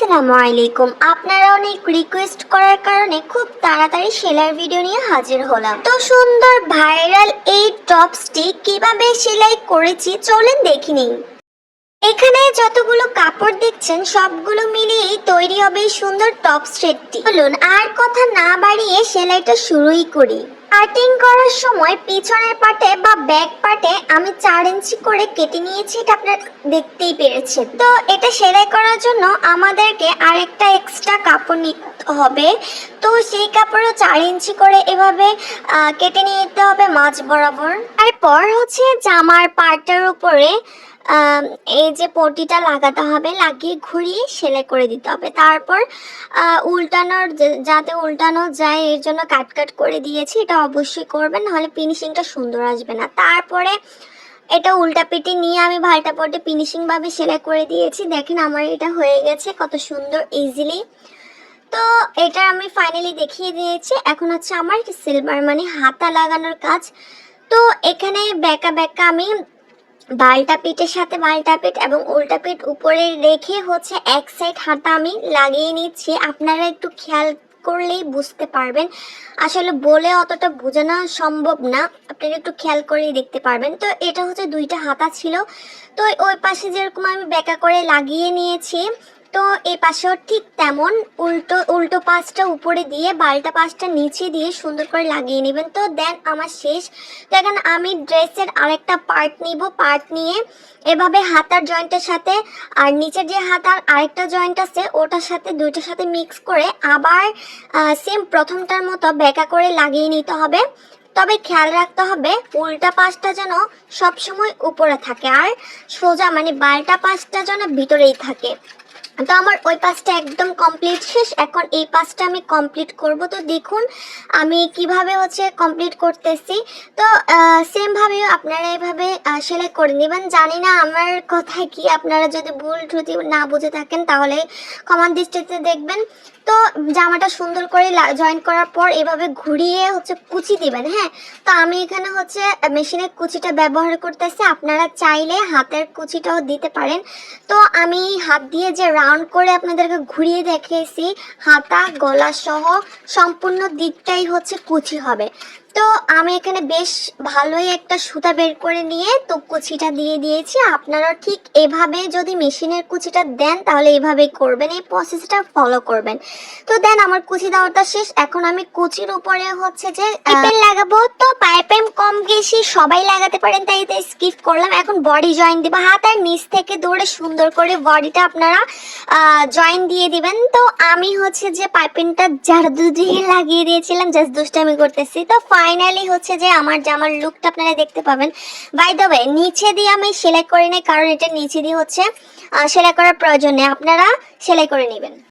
আসসালামু আলাইকুম। আপনারা অনেক রিকোয়েস্ট করার কারণে খুব তাড়াতাড়ি সেলাইয়ের ভিডিও নিয়ে হাজির হলাম। তো সুন্দর ভাইরাল এই টপসটি কীভাবে সেলাই করেছি চলেন দেখি নিন এখানে যতগুলো কাপড় দেখছেন, সবগুলো মিলিয়েই তৈরি হবে সুন্দর টপ সেটটি বলুন আর কথা না বাড়িয়ে সেলাইটা শুরুই করি। কাটিং করার সময় পিছনের পাটে বা ব্যাক পাটে আমি চার ইঞ্চি করে কেটে নিয়েছি, এটা আপনারা দেখতেই পেরেছেন। তো এটা সেলাই করার জন্য আমাদেরকে আরেকটা এক্সট্রা কাপড় নিতে হবে। তো সেই কাপড়ও চার ইঞ্চি করে এভাবে কেটে নিতে হবে মাঝ বরাবর। তারপর হচ্ছে জামার পার্টের উপরে এই যে পটিটা লাগাতে হবে, লাগিয়ে ঘুরিয়ে সেলাই করে দিতে হবে। তারপর উল্টানোর যাতে উল্টানো যায়, এর জন্য কাট কাট করে দিয়েছি, এটা অবশ্যই করবেন, নাহলে ফিনিশিংটা সুন্দর আসবে না। তারপরে, এটা উল্টা পিটি নিয়ে আমি ভালটা পটে ফিনিশিং ভাবে সেলাই করে দিয়েছি। দেখেন আমার এটা হয়ে গেছে, কত সুন্দর ইজিলি তো, এটা আমি ফাইনালি দেখিয়ে দিয়েছি। এখন হচ্ছে আমার সিলভার মানে হাতা লাগানোর কাজ। তো, এখানে বেঁকা বেঁকা আমি বালটা পিঠের সাথে বালটা পিঠ এবং উল্টা পিঠ উপরে রেখে হচ্ছে এক সাইড হাতা আমি লাগিয়ে নিচ্ছি। আপনারা একটু খেয়াল করলেই বুঝতে পারবেন। আসলে বলে অতটা বোঝানো সম্ভব না। আপনারা একটু খেয়াল করেই দেখতে পারবেন। তো এটা হচ্ছে দুইটা হাতা ছিল। তো ওই পাশে যেরকম আমি বেঁকা করে লাগিয়ে নিয়েছি তো এই পাশেও ঠিক তেমন উল্টো উল্টো পাশটা উপরে দিয়ে বালটা পাশটা নিচে দিয়ে সুন্দর করে লাগিয়ে নেবেন। তো দেন আমার শেষ। দেখেন আমি ড্রেসের আরেকটা পার্ট নিব। পার্ট নিয়ে এভাবে হাতার জয়েন্টের সাথে আর নিচের যে হাতার আরেকটা জয়েন্ট আছে, ওটার সাথে দুইটার সাথে মিক্স করে আবার সেম প্রথমটার মতো বেঁকা করে লাগিয়ে নিতে হবে। তবে খেয়াল রাখতে হবে, উল্টা পাশটা যেন সবসময় উপরে থাকে আর সোজা মানে বালটা পাশটা যেন ভিতরেই থাকে। তো আমার ওই পাশটা একদম কমপ্লিট শেষ। এখন এই পাশটা আমি কমপ্লিট করব। তো দেখুন, আমি কীভাবে হচ্ছে কমপ্লিট করতেছি। তো সেম ভাবে আপনারা এভাবে সেলাই করে নেবেন। জানি না আমার কথায় কি আপনারা যদি ভুল ত্রুটি না বুঝে থাকেন, তাহলে কমান দৃষ্টিতে দেখবেন। তো, জামাটা সুন্দর করে জয়েন করার পর এভাবে ঘুরিয়ে হচ্ছে কুচি দিবেন হ্যাঁ? তো আমি এখানে হচ্ছে মেশিনে কুচিটা ব্যবহার করতেছি। আপনারা চাইলে হাতের কুচিটাও দিতে পারেন। তো আমি হাত দিয়ে যে রাউন্ড করে আপনাদেরকে ঘুরিয়ে দেখিয়েছি। হাতা, গলা সহ সম্পূর্ণ দিকটাই হচ্ছে কুচি হবে। তো আমি এখানে বেশ ভালোই একটা সুতা বের করে নিয়ে তো কুচিটা দিয়ে দিয়েছি। আপনারা ঠিক এভাবে যদি মেশিনের কুচিটা দেন, তাহলে এভাবেই করবেন। এই প্রসেসটা ফলো করবেন। তো দেন, আমার কুচি দেওয়াটা শেষ। এখন আমি কুচির উপরে হচ্ছে যে লাগাবো। বেশি সবাই লাগাতে পারেন, তাই তাই স্কিপ করলাম। এখন বডি জয়েন দিব। হাত আর নিচ থেকে দৌড়ে সুন্দর করে বডিটা আপনারা জয়েন দিয়ে দিবেন। তো আমি হচ্ছে যে পাইপেনটা জারদু দিয়ে লাগিয়ে দিয়েছিলাম জাস্ট দুষ্টামি করতেছি। তো ফাইনালি হচ্ছে যে আমার জামার লুকটা আপনারা দেখতে পাবেন। বাই দ্য ওয়ে নিচে দিয়ে আমি সেলাই করে নিই, কারণ এটা নিচে দিয়ে হচ্ছে সেলাই করার প্রয়োজন নেই। আপনারা সেলাই করে নেবেন।